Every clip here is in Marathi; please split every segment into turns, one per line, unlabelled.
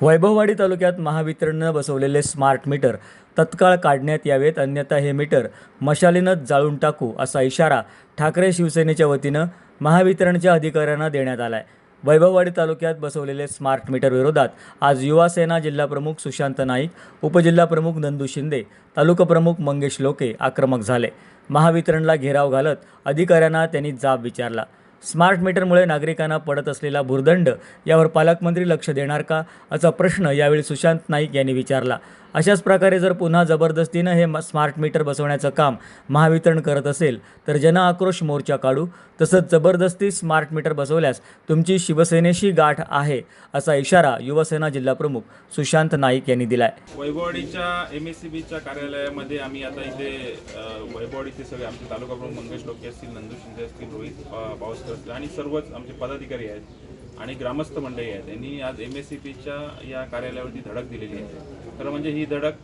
वैभववाडी तालुक्यात महावितरणनं बसवलेले स्मार्ट मीटर तत्काळ काढण्यात यावेत अन्यथा हे मीटर मशालीनंच जाळून टाकू असा इशारा ठाकरे शिवसेनेच्या वतीनं महावितरणच्या अधिकाऱ्यांना देण्यात आला आहे वैभववाडी तालुक्यात बसवलेले स्मार्ट मीटर विरोधात आज युवासेना जिल्हाप्रमुख सुशांत नाईक उपजिल्हाप्रमुख नंदू शिंदे तालुकाप्रमुख मंगेश लोके आक्रमक झाले. महावितरणला घेराव घालत अधिकाऱ्यांना त्यांनी जाब विचारला. स्मार्ट मीटरमुळे नागरिकांना पडत असलेला भुर्दंड यावर पालकमंत्री लक्ष देणार का? असा प्रश्न यावेळी सुशांत नाईक यांनी विचारला. अशाच प्रकारे जर पुन्हा जबरदस्तीनं हे स्मार्ट मीटर बसवण्याचं काम महावितरण करत असेल तर जनआक्रोश मोर्चा काढू. तसंच जबरदस्ती स्मार्ट मीटर बसवल्यास तुमची शिवसेनेशी गाठ आहे असा इशारा युवसेना जिल्हाप्रमुख सुशांत नाईक यांनी दिलाय.
वैभववाडीच्या एम एस सी बीच्या कार्यालयामध्ये आम्ही आता इथे अ, वैभववाडीचे सगळे आमचे तालुका प्रमुख मंगेश लोके असतील नंदू शिंदे असतील रोहित अ, पावसकर असतील आणि सर्वच आमचे पदाधिकारी आहेत आणि ग्रामस्थ मंडळी आहेत. यांनी आज एम एस सी बीच्या या कार्यालयावरती धडक दिलेली आहे. खरं म्हणजे ही धडक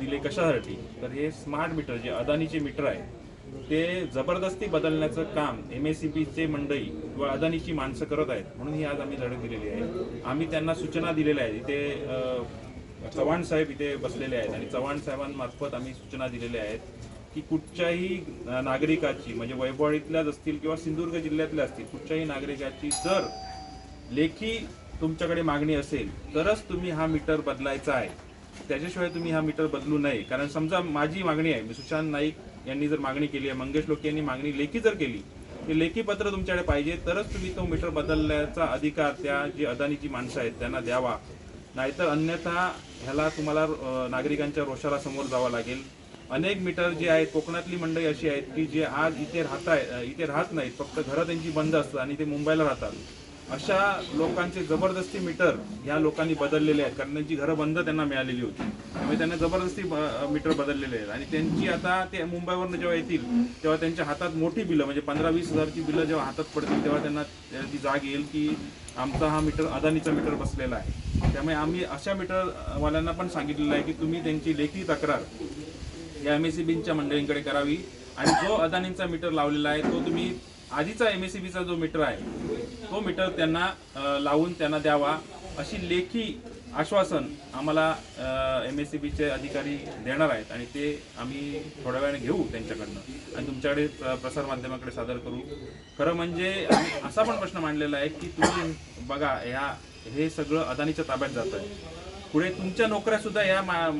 दिली कशासाठी? तर हे स्मार्ट मीटर जे अदानीचे मीटर आहे ते जबरदस्ती बदलण्याचं काम एम एस सी बीचे मंडळी किंवा अदानीची माणसं करत आहेत म्हणून ही आज आम्ही धडक दिलेली आहे. आम्ही त्यांना सूचना दिलेल्या आहेत. इथे चव्हाण साहेब इथे बसलेले आहेत आणि चव्हाण साहेबांमार्फत आम्ही सूचना दिलेल्या आहेत की कुठच्याही नागरिकाची म्हणजे वैभवळीतल्याच असतील किंवा सिंधुदुर्ग जिल्ह्यातल्या असतील कुठच्याही नागरिकाची जर लेखी तुमच्याकडे मागणी असेल तरच तुम्ही हा मीटर बदलायचा आहे. त्याच्याशिवाय तुम्ही हा मीटर बदलू नये. कारण समजा माझी मागणी आहे मी सुशांत नाईक यांनी जर मागणी केली आहे मंगेश लोके यांनी मागणी लेखी जर केली ते लेखी पत्र तुमच्याकडे पाहिजे तरच तुम्ही तो मीटर बदलण्याचा अधिकार त्या जी अदानीची माणसं आहेत त्यांना द्यावा. नाहीतर अन्यथा ह्याला तुम्हाला नागरिकांच्या रोषाला समोर जावं लागेल. अनेक मीटर जे आहेत कोकणातली मंडळी अशी आहेत की जे आज इथे राहत आहे इथे राहत नाहीत फक्त घरं त्यांची बंद असतात आणि ते मुंबईला राहतात. अशा लोकांचे जबरदस्ती मीटर ह्या लोकांनी बदललेले आहेत. कारण त्यांची घरं बंद त्यांना मिळालेली होती. त्यामुळे त्यांना जबरदस्ती मीटर बदललेले आहेत. आणि त्यांची आता ते मुंबईवरनं जेव्हा येतील तेव्हा त्यांच्या हातात मोठी बिलं म्हणजे पंधरा वीस हजारची बिलं जेव्हा हातात पडतील तेव्हा त्यांना ती जाग येईल की आमचा हा मीटर अदानीचा मीटर बसलेला आहे. त्यामुळे आम्ही अशा मीटरवाल्यांना पण सांगितलेलं आहे की तुम्ही त्यांची लेखी तक्रार या एम एस सी बीच्या मंडळींकडे करावी. आणि जो अदानींचा मीटर लावलेला आहे तो तुम्ही आधीचा एम एस सी बीचा जो मीटर आहे तो मीटर त्यांना लावून त्यांना द्यावा अशी लेखी आश्वासन आम्हाला एम एस सी बीचे अधिकारी देणार आहेत आणि ते आम्ही थोड्या वेळाने घेऊ त्यांच्याकडनं आणि तुमच्याकडे प्र- प्रसारमाध्यमाकडे सादर करू. खरं म्हणजे असा पण प्रश्न मांडलेला आहे की तुम्ही बघा ह्या हे सगळं अदानीच्या ताब्यात जात आहे पुढे तुमच्या नोकऱ्या सुद्धा या मा-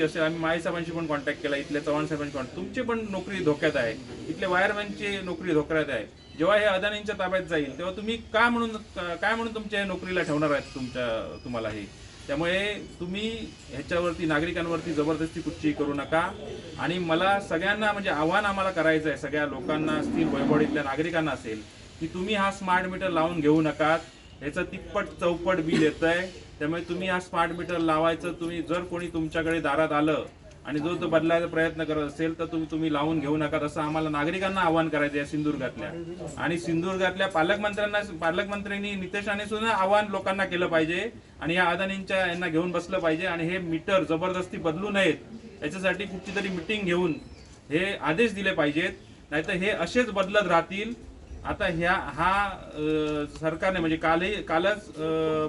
असेल. आम्ही माळीसाहेबांशी पण कॉन्टॅक्ट केला इथल्या चव्हाण साहेबांशी कॉन्टॅक्ट तुमची पण नोकरी धोक्यात आहे. इथले वायरमॅनची नोकरी धोक्यात आहे. जेव्हा हे अदानींच्या ताब्यात जाईल तेव्हा तुम्ही काय म्हणून काय म्हणून तुमच्या नोकरीला ठेवणार आहेत तुमच्या तुम्हाला हे? त्यामुळे तुम्ही ह्याच्यावरती नागरिकांवरती जबरदस्ती कुठची करू नका. आणि मला सगळ्यांना म्हणजे आव्हान आम्हाला करायचं आहे सगळ्या लोकांना असतील वैभवडीतल्या नागरिकांना असेल की तुम्ही हा स्मार्ट मीटर लावून घेऊ नकात ह्याचं तिप्पट चौपट बिल येत आहे त्यामुळे तुम्ही हा स्मार्ट मीटर लावायचं तुम्ही जर कोणी तुमच्याकडे दारात आलं आणि जो तो बदलायचा प्रयत्न करत असेल तर तुम्ही तुम्ही लावून घेऊ नका. असं आम्हाला नागरिकांना आवाहन करायचं या सिंधुदुर्गातल्या. आणि सिंधुदुर्गातल्या पालकमंत्र्यांना पालकमंत्र्यांनी नितेशाने सुद्धा आवाहन लोकांना केलं पाहिजे आणि या अदानींच्या यांना घेऊन बसलं पाहिजे आणि हे मीटर जबरदस्ती बदलू नयेत. याच्यासाठी कुठची तरी मिटिंग घेऊन हे आदेश दिले पाहिजेत. नाहीतर हे असेच बदलत राहतील. आता ह्या हा सरकारने म्हणजे कालही कालच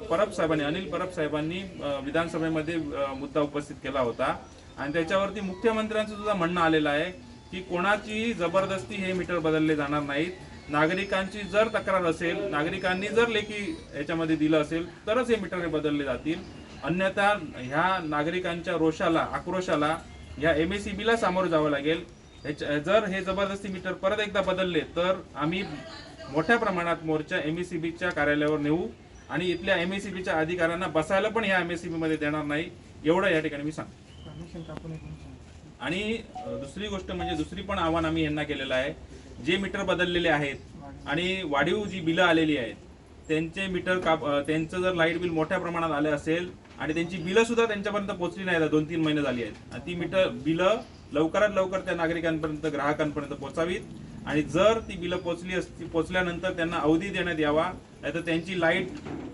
परब साहेबांनी अनिल परब साहेबांनी विधानसभेमध्ये मुद्दा उपस्थित केला होता. आणि त्याच्यावरती मुख्यमंत्र्यांचं सुद्धा म्हणणं आलेलं आहे की कोणाची जबरदस्ती हे मीटर बदलले जाणार नाहीत. नागरिकांची जर तक्रार असेल नागरिकांनी जर लेखी याच्यामध्ये दिलं असेल तरच हे मीटर बदलले जातील. अन्यथा ह्या नागरिकांच्या रोषाला आक्रोशाला या एम एस सी बीला सामोरं जावं लागेल. जर हे जबरदस्ती मीटर परत एकदा बदलले तर आम्ही मोठ्या प्रमाणात मोर्चा एम एस सी बीच्या कार्यालयावर नेऊ आणि इथल्या एम एस सी बीच्या अधिकाऱ्यांना बसायला पण ह्या एम एस सी मध्ये देणार नाही एवढं या ठिकाणी मी सांगतो. आणि दुसरी गोष्ट म्हणजे दुसरी पण आव्हान आम्ही यांना केलेलं आहे जे मीटर बदललेले आहेत आणि वाढीव जी बिलं आलेली आहेत त्यांचे मीटर काप त्यांचं जर लाइट बिल मोठ्या प्रमाणात आलं असेल आणि त्यांची बिलं सुद्धा त्यांच्यापर्यंत पोहोचली नाही दोन तीन महिने झाली आहेत. ती मीटर बिलं लवकरात लवकर त्या नागरिकांपर्यंत ग्राहकांपर्यंत पोहोचावीत. आणि जर ती बिलं पोचली असती पोचल्यानंतर त्यांना अवधी देण्यात यावा. नाहीतर त्यांची लाइट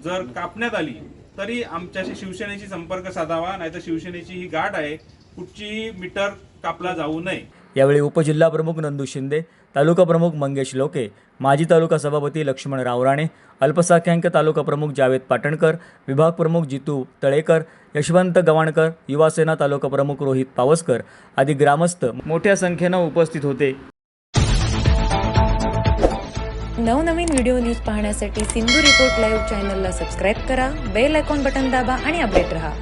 जर कापण्यात आली तरी आमच्याशी शिवसेनेशी संपर्क साधावा. नाहीतर शिवसेनेची ही गाठ आहे कुठचीही मीटर कापला जाऊ नये.
यावेळी उपजिल्हा प्रमुख नंदू शिंदे तालुका प्रमुख मंगेश लोके माजी तालुका सभापती लक्ष्मण रावराणे अल्पसंख्याक तालुका प्रमुख जावेद पाटणकर विभाग प्रमुख जितू तळेकर यशवंत गवाणकर युवासेना तालुका प्रमुख रोहित पावसकर आदी ग्रामस्थ मोठ्या संख्येनं उपस्थित होते.
नवनवीन व्हिडिओ न्यूज पाहण्यासाठी सिंधू रिपोर्ट लाईव्ह चॅनलला सबस्क्राईब करा बेल आयकॉन बटन दाबा आणि अपडेट रहा.